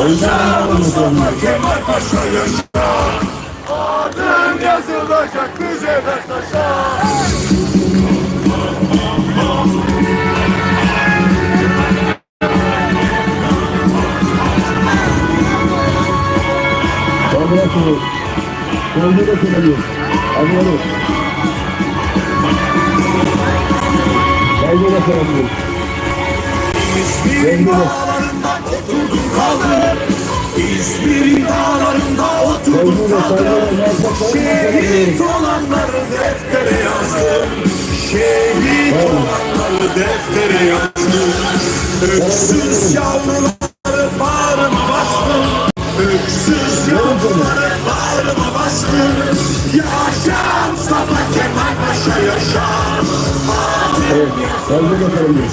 yaşa Mustafa Kemal Paşa yaşa Adın yazılacak mücevher taşa de söylemiyorum. Anladım. Kendi de söylemiyorum. İzmir'in dağlarında oturdum kaldım İzmir'in dağlarında oturdum kaldım. Şehit olanları deftere yazdım Şehit olanları deftere yazdım Öksüz yavruları bağrıma bastım Öksüz yavruları bağrıma bastım Yaşa Mustafa Kemal Paşa yaşa Evet. Kendi de söylemiyorum.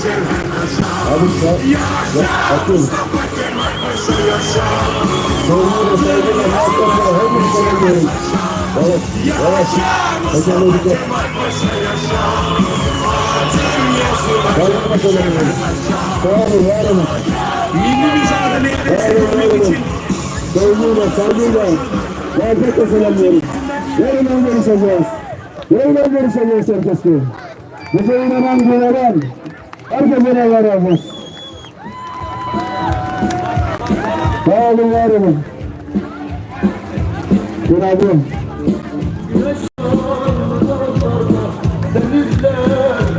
Abi sen. Ya, atıyorum. Mustafa De söylemiyorum. Hakikaten hepimiz söylemiyorum. Evet. Evet. Hocam de söylemiyorum. Sağ olun, var olun. Milli mücadeleye destek olmak için Sevgiyle, saygıyla, muhabbetle selamlıyoruz. Yarın görüşeceğiz. Yarın görüşeceğiz herkese. Bize inanan, güvenen, herkese Allah razı olsun. Sağ olun, var olun. Günaydın. Denizler,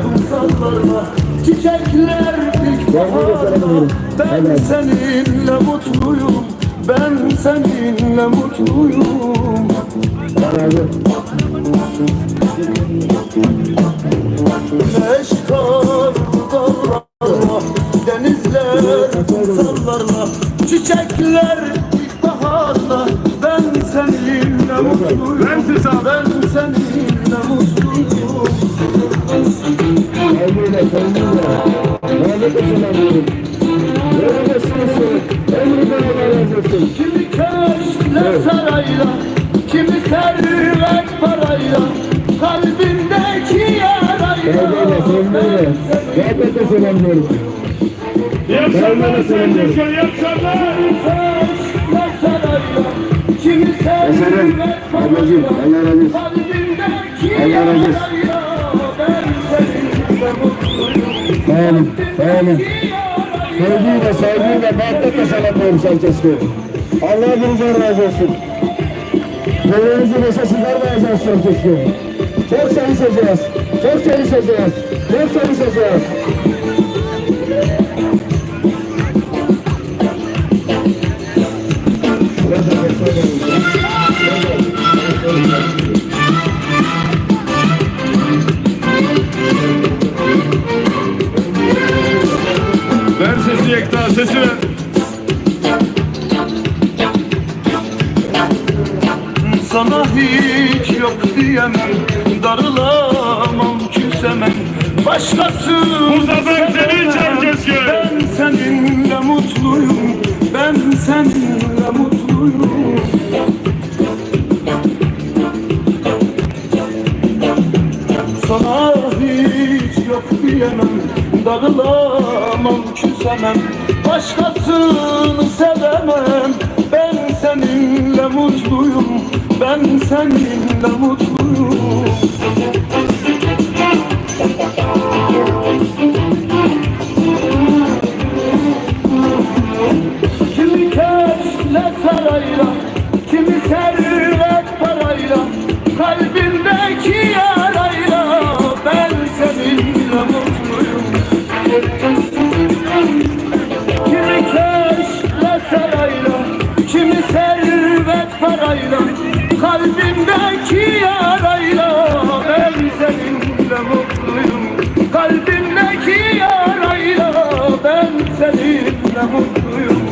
kumsallarda Çiçekler ilkbaharda Ben seninle mutluyum Ben seninle mutluyum Günaydın. Güneş dağlarla Denizler, kumsallarla Çiçekler ilkbaharda Ben seninle mutluyum Ben seninle mutluyum Saygıyla, saygıyla, muhabbetle selamlıyorum. Neredesiniz? Emriden Allah razı olsun. Kimi köşkle sarayla, kimi servet parayla, kalbindeki yarayla. Saygıyla, muhabbetle selamlıyorum. Saygıyla Köşkle sarayla, kimi servet Ablacığım, Allah razı olsun. Allah razı olsun. Sağ olun, sağ olun. Sevgiyle, saygıyla, muhabbetle selamlıyorum Selçuk'u. Allah hepinizden razı olsun. Gönlünüzü neşe çıkarmayacağız Selçuk'u. Çok çalışacağız, çok çalışacağız, çok çalışacağız. Ver Sana hiç yok diyemem Darılamam küsemem Başkası Muzaffer seni Çerkezköy. Ben seninle mutluyum Ben seninle mutluyum. Sana hiç yok diyemem Darılamam küsemem Başkasını sevemem Ben seninle mutluyum Ben seninle mutluyum. Kimi köşkle sarayla Kimi servet parayla Kalbindeki yarayla Ben seninle mutluyum. Kimi köşkle sarayla Kimi servet parayla Kalbimdeki yarayla Ben seninle mutluyum. Kalbimdeki yarayla Ben seninle mutluyum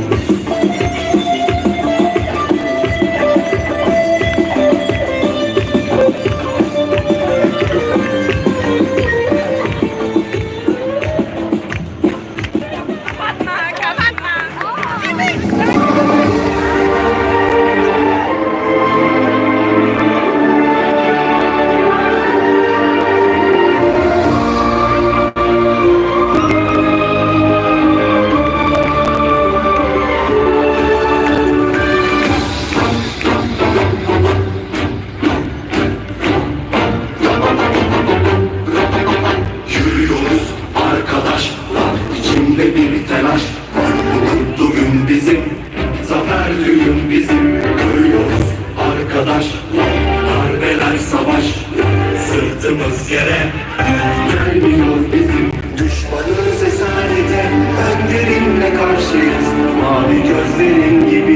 Gün bizim görüyoruz arkadaşlar Harbeler savaş. Sırtımız yere. Gelmiyor bizim düşmanımız esarete Önderimle karşıyız. Mavi gözlerin gibi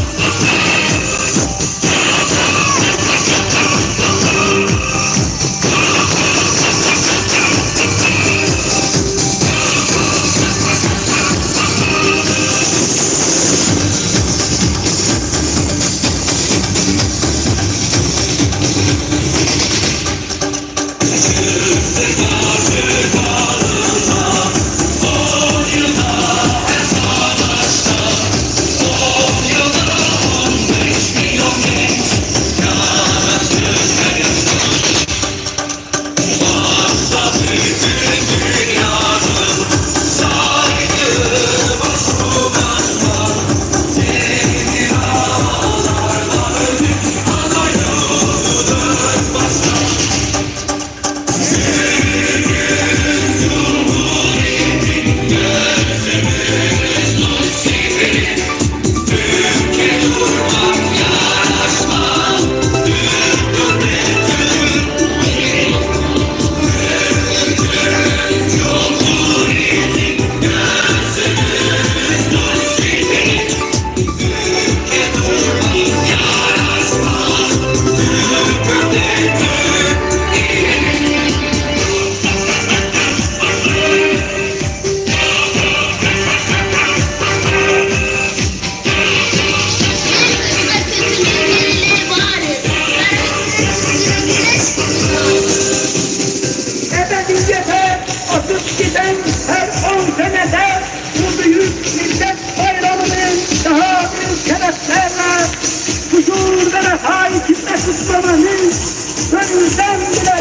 Oh, millete atıp giden her on senede bu büyük millet bayramının daha büyük şereflerle huzur ve refah içinde kutlamanın gönülden bile